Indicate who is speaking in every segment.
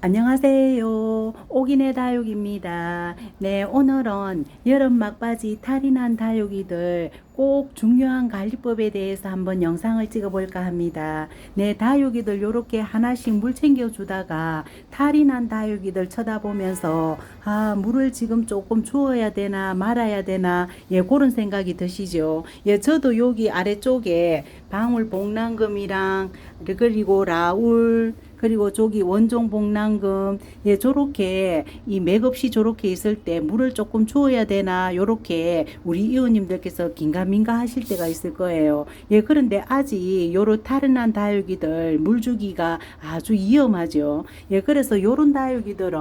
Speaker 1: 안녕하세요. 오기네 다육입니다. 네, 오늘은 여름 막바지 탈이 난 다육이들 꼭 중요한 관리법에 대해서 한번 영상을 찍어볼까 합니다. 네, 다육이들 요렇게 하나씩 물 챙겨주다가 탈이 난 다육이들 쳐다보면서 아, 물을 지금 조금 주어야 되나 말아야 되나 예, 그런 생각이 드시죠. 예, 저도 여기 아래쪽에 방울 복랑금이랑 그리고 라울 그리고 저기 원종 복랑금 예 저렇게 이 맥없이 저렇게 있을 때 물을 조금 주어야 되나 요렇게 우리 이웃님들께서 긴가민가 하실 때가 있을 거예요. 예 그런데 아직 요런 타른한 다육이들 물 주기가 아주 위험하죠. 예 그래서 요런 다육이들은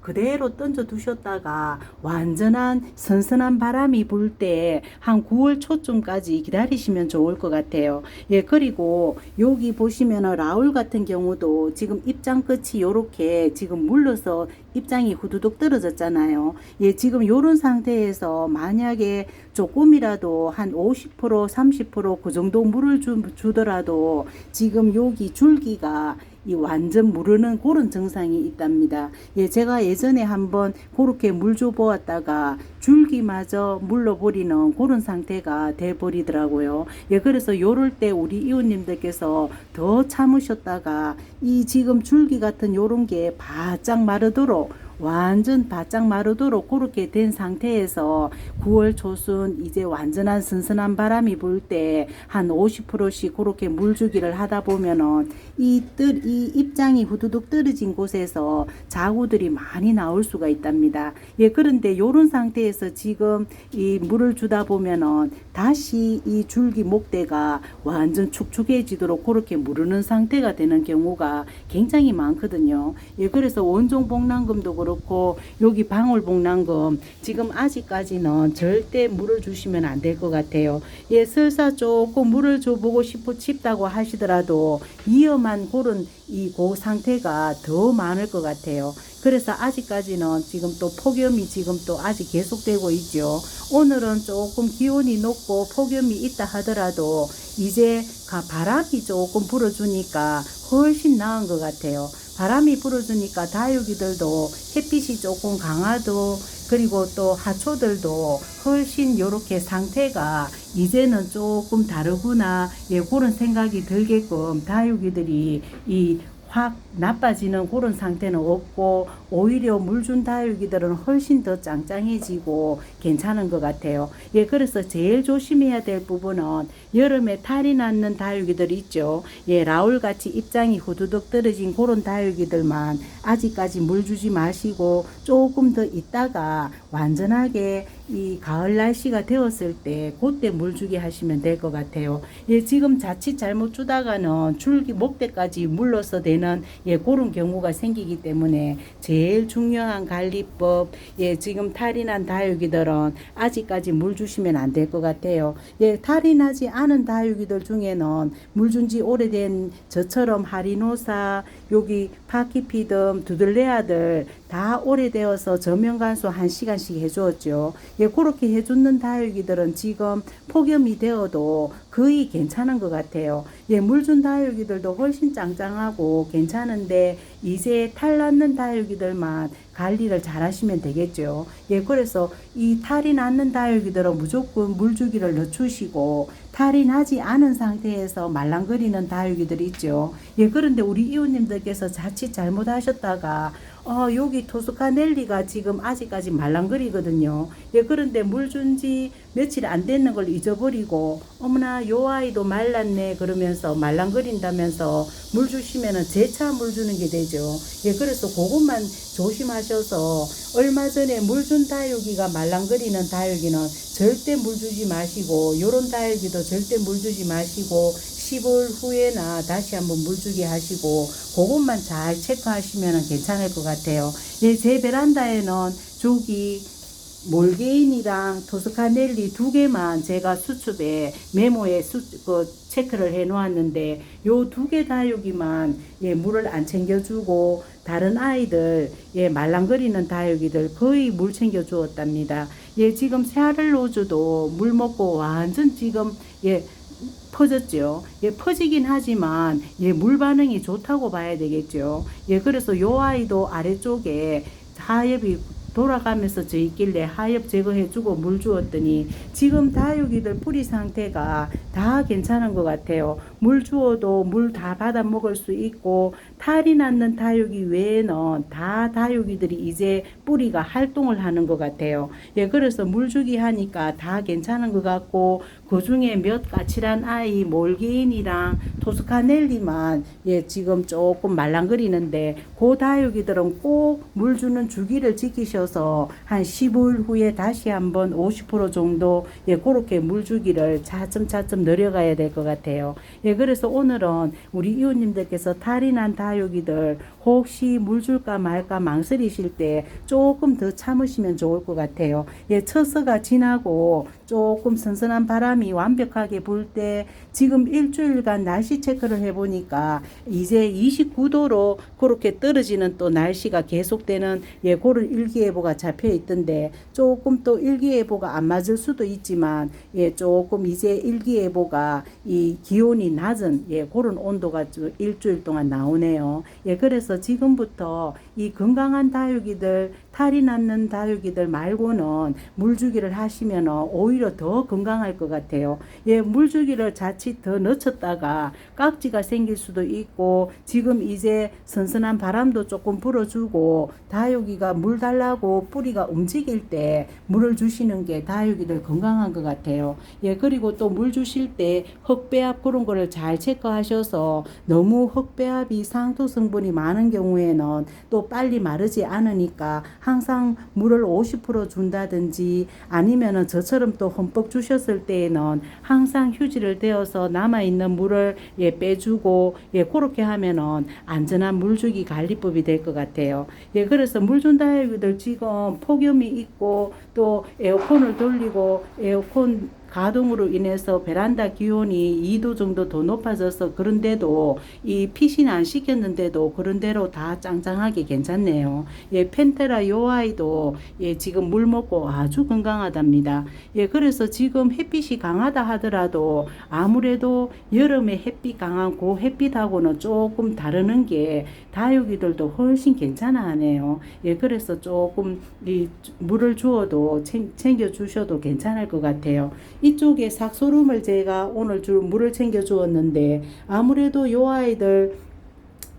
Speaker 1: 그대로 던져 두셨다가 완전한 선선한 바람이 불 때 한 9월 초쯤까지 기다리시면 좋을 것 같아요. 예 그리고 여기 보시면은 라울 같은 경우도 지금 입장 끝이 요렇게 지금 물러서 입장이 후두둑 떨어졌잖아요. 예, 지금 요런 상태에서 만약에 조금이라도 한 50% 30%그 정도 물을 주, 주더라도 지금 여기 줄기가 이 완전 무르는 그런 증상이 있답니다. 예, 제가 예전에 한번 그렇게 물 줘 보았다가 줄기마저 물러버리는 그런 상태가 돼 버리더라고요. 예, 그래서 요럴 때 우리 이웃님들께서 더 참으셨다가 이 지금 줄기 같은 요런 게 바짝 마르도록 완전 바짝 마르도록 그렇게 된 상태에서 9월 초순 이제 완전한 선선한 바람이 불 때 한 50%씩 그렇게 물주기를 하다 보면은 이 뜰, 이 입장이 후두둑 떨어진 곳에서 자구들이 많이 나올 수가 있답니다. 예, 그런데 요런 상태에서 지금 이 물을 주다 보면은 다시 이 줄기 목대가 완전 축축해지도록 그렇게 무르는 상태가 되는 경우가 굉장히 많거든요. 예, 그래서 원종 복랑금도 그렇고 여기 방울 복랑금 지금 아직까지는 절대 물을 주시면 안 될 것 같아요. 예, 설사 조금 물을 줘보고 싶어 싶다고 하시더라도 위험한 그런 이 고 상태가 더 많을 것 같아요. 그래서 아직까지는 지금 또 폭염이 지금 또 아직 계속되고 있죠. 오늘은 조금 기온이 높고 폭염이 있다 하더라도 이제 가- 바람이 조금 불어주니까 훨씬 나은 것 같아요. 바람이 불어주니까 다육이들도 햇빛이 조금 강하도 그리고 또 하초들도 훨씬 요렇게 상태가 이제는 조금 다르구나 예 그런 생각이 들게끔 다육이들이 이확 나빠지는 그런 상태는 없고 오히려 물준 다육이들은 훨씬 더 짱짱해지고 괜찮은 것 같아요. 예, 그래서 제일 조심해야 될 부분은 여름에 탈이 났는 다육이들 있죠. 예, 라울 같이 입장이 후두둑 떨어진 그런 다육이들만 아직까지 물 주지 마시고 조금 더 있다가 완전하게 이 가을 날씨가 되었을 때 그때 물 주게 하시면 될 것 같아요. 예, 지금 자칫 잘못 주다가는 줄기 목대까지 물러서 되는 예, 그런 경우가 생기기 때문에 제일 중요한 관리법 예, 지금 탈이 난 다육이들은 아직까지 물 주시면 안 될 것 같아요. 예, 탈이 나지 않은 다육이들 중에는 물 준 지 오래된 저처럼 하리노사 여기 파키피듬 두들레아들 다 오래되어서 저면 간수 한 시간씩 해주었죠. 예, 그렇게 해주는 다육이들은 지금 폭염이 되어도 거의 괜찮은 것 같아요. 예, 물준 다육이들도 훨씬 짱짱하고 괜찮은데 이제 탈 났는 다육이들만 관리를 잘 하시면 되겠죠. 예, 그래서 이 탈이 났는 다육이들은 무조건 물주기를 늦추시고 탈이 나지 않은 상태에서 말랑거리는 다육이들 있죠. 예, 그런데 우리 이웃님들께서 자칫 잘못하셨다가 어, 여기 토스카넬리가 지금 아직까지 말랑거리거든요. 예, 그런데 물 준 지 며칠 안 됐는 걸 잊어버리고, 어머나, 요 아이도 말랐네. 그러면서 말랑거린다면서 물 주시면은 재차 물 주는 게 되죠. 예, 그래서 그것만 조심하셔서 얼마 전에 물 준 다육이가 말랑거리는 다육이는 절대 물 주지 마시고, 요런 다육이도 절대 물 주지 마시고, 10월 후에나 다시 한번 물 주게 하시고, 그것만 잘 체크하시면 괜찮을 것 같아요. 예, 제 베란다에는 저기 몰게인이랑 토스카넬리 두 개만 제가 수첩에 메모에 수, 그 체크를 해 놓았는데 요 두 개 다육이만 예, 물을 안 챙겨 주고 다른 아이들 예, 말랑거리는 다육이들 거의 물 챙겨 주었답니다. 예, 지금 세아를 로즈도 물 먹고 완전 지금 예, 퍼졌죠. 예, 퍼지긴 하지만 예, 물 반응이 좋다고 봐야 되겠죠. 예, 그래서 요 아이도 아래쪽에 하엽이 돌아가면서 져 있길래 하엽 제거해주고 물 주었더니 지금 다육이들 뿌리 상태가 다 괜찮은 것 같아요. 물 주어도 물 다 받아 먹을 수 있고 탈이 났는 다육이 외에는 다 다육이들이 이제 뿌리가 활동을 하는 것 같아요. 예, 그래서 물 주기 하니까 다 괜찮은 것 같고 그 중에 몇 까칠한 아이 몰기인이랑 토스카넬리만 예 지금 조금 말랑거리는데 그 다육이들은 꼭 물 주는 주기를 지키셔서 한 15일 후에 다시 한번 50% 정도 예 그렇게 물 주기를 차츰차츰 늘려가야 될 것 같아요. 예 그래서 오늘은 우리 이웃님들께서 탈이 난 다육이들 혹시 물 줄까 말까 망설이실 때 조금 더 참으시면 좋을 것 같아요. 예 처서가 지나고 조금 선선한 바람이 완벽하게 불 때 지금 일주일간 날씨 체크를 해보니까 이제 29도로 그렇게 떨어지는 또 날씨가 계속되는 예 고를 일기예보가 잡혀 있던데 조금 또 일기예보가 안 맞을 수도 있지만 예 조금 이제 일기예보가 이 기온이 낮은 예 그런 온도가 좀 일주일 동안 나오네요. 예 그래서 지금부터 이 건강한 다육이들 탈이 났는 다육이들 말고는 물주기를 하시면 오히려 더 건강할 것 같아요. 예, 물주기를 자칫 더 늦췄다가 깍지가 생길 수도 있고 지금 이제 선선한 바람도 조금 불어주고 다육이가 물 달라고 뿌리가 움직일 때 물을 주시는 게 다육이들 건강한 것 같아요. 예, 그리고 또 물 주실 때 흑배합 그런 거를 잘 체크하셔서 너무 흑배합이 상토 성분이 많은 경우에는 또 빨리 마르지 않으니까 항상 물을 50% 준다든지 아니면은 저처럼 또 흠뻑 주셨을 때에는 항상 휴지를 대어서 남아 있는 물을 예 빼주고 예 그렇게 하면은 안전한 물주기 관리법이 될 것 같아요. 예 그래서 물 준다 해들 지금 폭염이 있고 또 에어컨을 돌리고 에어컨 가동으로 인해서 베란다 기온이 2도 정도 더 높아져서 그런데도 이 핏이 안 시켰는데도 그런대로 다 짱짱하게 괜찮네요. 예, 펜테라 요 아이도 예, 지금 물 먹고 아주 건강하답니다. 예, 그래서 지금 햇빛이 강하다 하더라도 아무래도 여름에 햇빛 강한 그 햇빛하고는 조금 다르는 게 다육이들도 훨씬 괜찮아 하네요. 예, 그래서 조금 이 물을 주어도 챙, 챙겨 주셔도 괜찮을 것 같아요. 이쪽에 삭소름을 제가 오늘 줄 물을 챙겨 주었는데 아무래도 요 아이들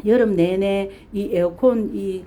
Speaker 1: 여름 내내 이 에어컨 이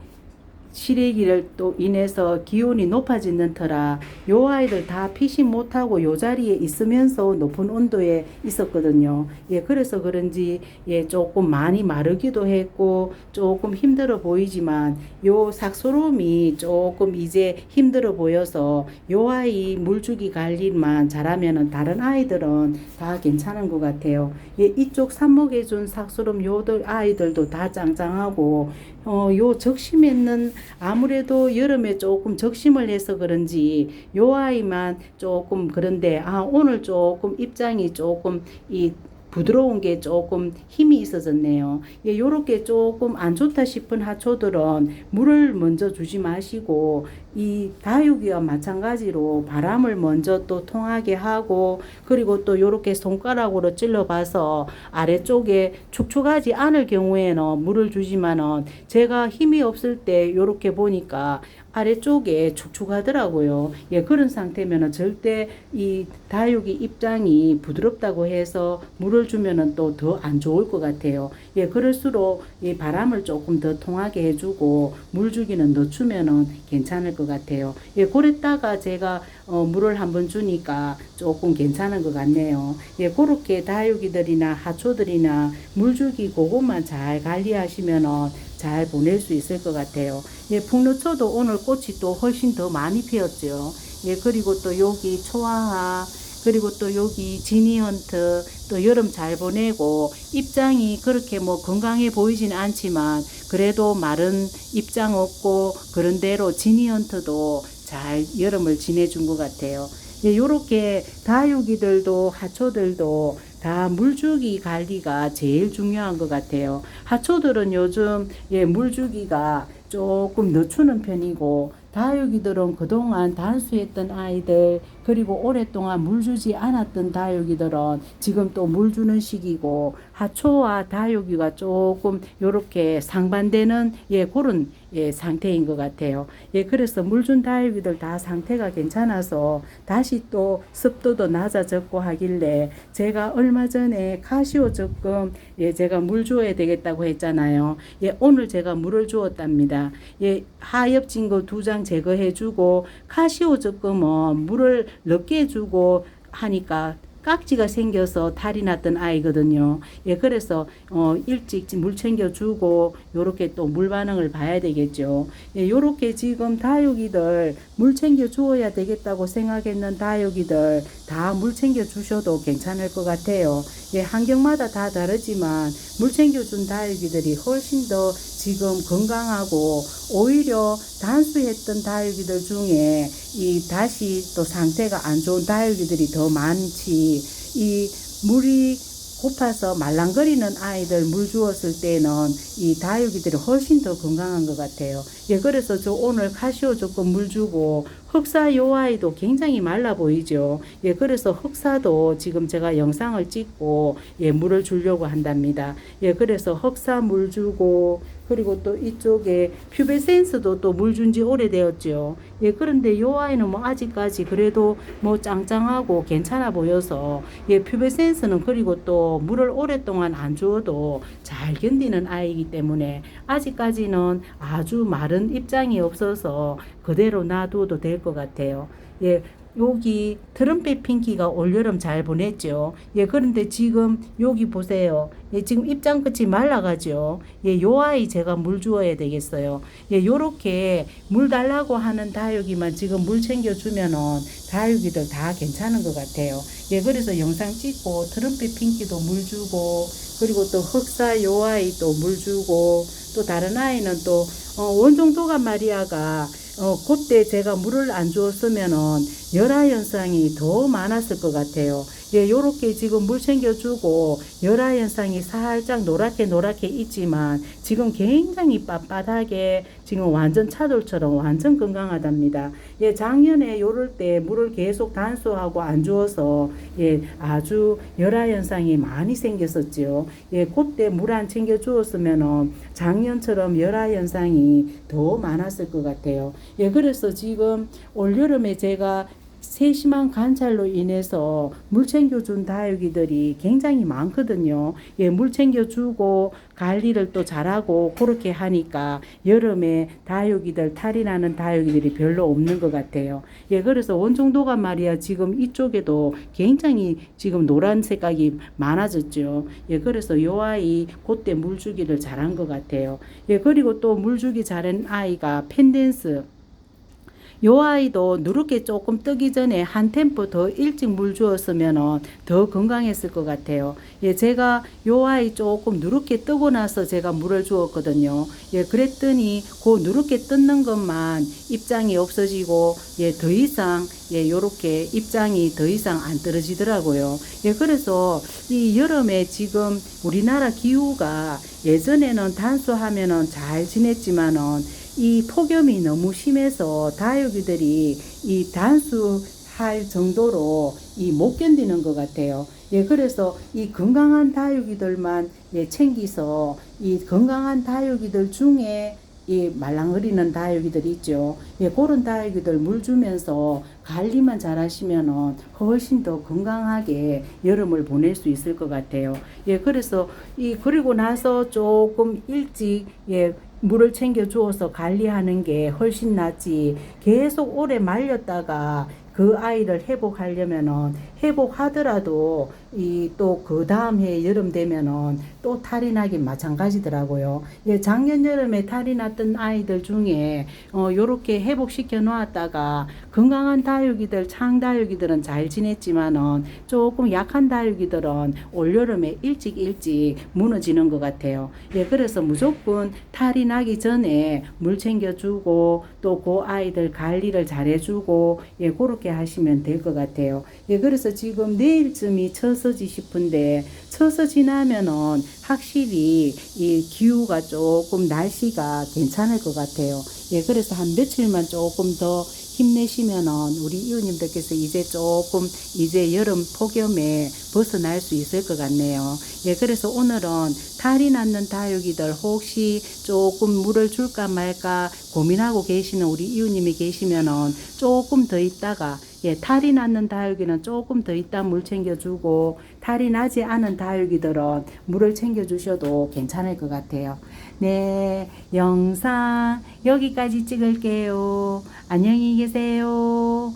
Speaker 1: 실외기를 또 인해서 기온이 높아지는 터라 요 아이들 다 피시 못하고 요 자리에 있으면서 높은 온도에 있었거든요. 예, 그래서 그런지 예, 조금 많이 마르기도 했고 조금 힘들어 보이지만 요 삭소름이 조금 이제 힘들어 보여서 요 아이 물주기 관리만 잘하면은 다른 아이들은 다 괜찮은 것 같아요. 예, 이쪽 삽목해 준 삭소름 요들 아이들도 다 짱짱하고 어, 요 적심했는 아무래도 여름에 조금 적심을 해서 그런지 요 아이만 조금 그런데 아 오늘 조금 입장이 조금 이 부드러운 게 조금 힘이 있어졌네요. 예, 요렇게 조금 안 좋다 싶은 하초들은 물을 먼저 주지 마시고 이 다육이와 마찬가지로 바람을 먼저 또 통하게 하고 그리고 또 요렇게 손가락으로 찔러봐서 아래쪽에 축축하지 않을 경우에는 물을 주지만은 제가 힘이 없을 때 요렇게 보니까 아래쪽에 축축하더라고요. 예, 그런 상태면은 절대 이 다육이 입장이 부드럽다고 해서 물을 주면은 또 더 안 좋을 것 같아요. 예, 그럴수록 이 바람을 조금 더 통하게 해주고 물 주기는 늦추면은 괜찮을 것 같아요. 예, 그랬다가 제가 어, 물을 한번 주니까 조금 괜찮은 것 같네요. 예, 그렇게 다육이들이나 하초들이나 물 주기 그것만 잘 관리하시면은 잘 보낼 수 있을 것 같아요. 예, 풍루초도 오늘 꽃이 또 훨씬 더 많이 피었죠. 예, 그리고 또 여기 초아하, 그리고 또 여기 지니헌트, 또 여름 잘 보내고, 입장이 그렇게 뭐 건강해 보이진 않지만, 그래도 마른 입장 없고, 그런 대로 지니헌트도 잘 여름을 지내준 것 같아요. 예, 요렇게 다육이들도 하초들도 다 물주기 관리가 제일 중요한 것 같아요. 하초들은 요즘 예, 물주기가 조금 늦추는 편이고 다육이들은 그동안 단수했던 아이들 그리고 오랫동안 물 주지 않았던 다육이들은 지금 또 물 주는 시기고 하초와 다육이가 조금 요렇게 상반되는 예 그런 예 상태인 것 같아요. 예 그래서 물 준 다육이들 다 상태가 괜찮아서 다시 또 습도도 낮아졌고 하길래 제가 얼마 전에 카시오 적금 예 제가 물 주어야 되겠다고 했잖아요. 예 오늘 제가 물을 주었답니다. 예 하엽 진 거 두 장 제거해 주고 카시오 적금은 물을 늦게 주고 하니까 깍지가 생겨서 탈이 났던 아이거든요. 예, 그래서 어 일찍 물 챙겨 주고 요렇게 또 물 반응을 봐야 되겠죠. 예, 요렇게 지금 다육이들 물 챙겨 주어야 되겠다고 생각했는 다육이들 다 물 챙겨 주셔도 괜찮을 것 같아요. 예, 환경마다 다 다르지만 물 챙겨 준 다육이들이 훨씬 더 지금 건강하고 오히려 단수했던 다육이들 중에 이 다시 또 상태가 안 좋은 다육이들이 더 많지 이 물이 고파서 말랑거리는 아이들 물 주었을 때는 이 다육이들이 훨씬 더 건강한 것 같아요. 예, 그래서 저 오늘 카시오 조금 물 주고 흑사 요 아이도 굉장히 말라 보이죠. 예, 그래서 흑사도 지금 제가 영상을 찍고 예, 물을 주려고 한답니다. 예, 그래서 흑사 물 주고 그리고 또 이쪽에 퓨베센스도 또 물 준 지 오래되었죠. 예, 그런데 요 아이는 뭐 아직까지 그래도 뭐 짱짱하고 괜찮아 보여서 예, 퓨베센스는 그리고 또 물을 오랫동안 안 주어도 잘 견디는 아이이기 때문에 아직까지는 아주 마른 입장이 없어서 그대로 놔둬도 될 것 같아요. 예, 여기 트럼펫 핑키가 올여름 잘 보냈죠. 예, 그런데 지금 여기 보세요. 예, 지금 입장 끝이 말라가죠. 예, 요 아이 제가 물 주어야 되겠어요. 예, 요렇게 물 달라고 하는 다육이만 지금 물 챙겨주면은 다육이들 다 괜찮은 것 같아요. 예, 그래서 영상 찍고 트럼펫 핑키도 물 주고 그리고 또 흑사 요 아이 또 물 주고 또 다른 아이는 또 어, 원종도가 마리아가 어, 그때 제가 물을 안 주었으면은 열화 현상이 더 많았을 것 같아요. 예, 요렇게 지금 물 챙겨주고 열화 현상이 살짝 노랗게 노랗게 있지만 지금 굉장히 빳빳하게 지금 완전 차돌처럼 완전 건강하답니다. 예, 작년에 요럴 때 물을 계속 단수하고 안 주어서 예, 아주 열화 현상이 많이 생겼었지요. 예, 그때 물 안 챙겨 주었으면은 작년처럼 열화 현상이 더 많았을 것 같아요. 예, 그래서 지금 올 여름에 제가 세심한 관찰로 인해서 물 챙겨준 다육이들이 굉장히 많거든요. 예, 물 챙겨주고 관리를 또 잘하고 그렇게 하니까 여름에 다육이들 탈이 나는 다육이들이 별로 없는 것 같아요. 예, 그래서 원종도가 말이야 지금 이쪽에도 굉장히 지금 노란 색깔이 많아졌죠. 예, 그래서 요 아이 그때 물 주기를 잘한 것 같아요. 예, 그리고 또 물 주기 잘한 아이가 펜댄스. 요 아이도 누렇게 조금 뜨기 전에 한 템포 더 일찍 물 주었으면 더 건강했을 것 같아요. 예, 제가 요 아이 조금 누렇게 뜨고 나서 제가 물을 주었거든요. 예, 그랬더니 그 누렇게 뜯는 것만 입장이 없어지고 예, 더 이상 예, 요렇게 입장이 더 이상 안 떨어지더라고요. 예, 그래서 이 여름에 지금 우리나라 기후가 예전에는 단수하면은 잘 지냈지만은 이 폭염이 너무 심해서 다육이들이 이 단수할 정도로 이 못 견디는 것 같아요. 예, 그래서 이 건강한 다육이들만 예, 챙기서 이 건강한 다육이들 중에 이 말랑거리는 다육이들 있죠. 예, 그런 다육이들 물 주면서 관리만 잘 하시면은 훨씬 더 건강하게 여름을 보낼 수 있을 것 같아요. 예, 그래서 이 그리고 나서 조금 일찍 예, 물을 챙겨 주어서 관리하는 게 훨씬 낫지. 계속 오래 말렸다가 그 아이를 회복하려면은 회복하더라도 이 또 그 다음 해 여름 되면은 또 탈이 나긴 마찬가지더라고요. 예, 작년 여름에 탈이 났던 아이들 중에 어 요렇게 회복시켜 놓았다가 건강한 다육이들 창다육이들은 잘 지냈지만은 조금 약한 다육이들은 올 여름에 일찍 일찍 무너지는 것 같아요. 예, 그래서 무조건 탈이 나기 전에 물 챙겨주고 또 그 아이들 관리를 잘해주고 예, 그렇게 하시면 될 것 같아요. 예, 그래서 지금 내일쯤이 처서지 싶은데 처서 지나면은 확실히 이 기후가 조금 날씨가 괜찮을 것 같아요. 예, 그래서 한 며칠만 조금 더 힘내시면은 우리 이웃님들께서 이제 조금 이제 여름 폭염에 벗어날 수 있을 것 같네요. 예, 그래서 오늘은 탈이 났는 다육이들 혹시 조금 물을 줄까 말까 고민하고 계시는 우리 이웃님이 계시면은 조금 더 있다가 예, 탈이 났는 다육이는 조금 더 있다 물 챙겨주고 탈이 나지 않은 다육이들은 물을 챙겨주셔도 괜찮을 것 같아요. 네, 영상 여기까지 찍을게요. 안녕히 계세요.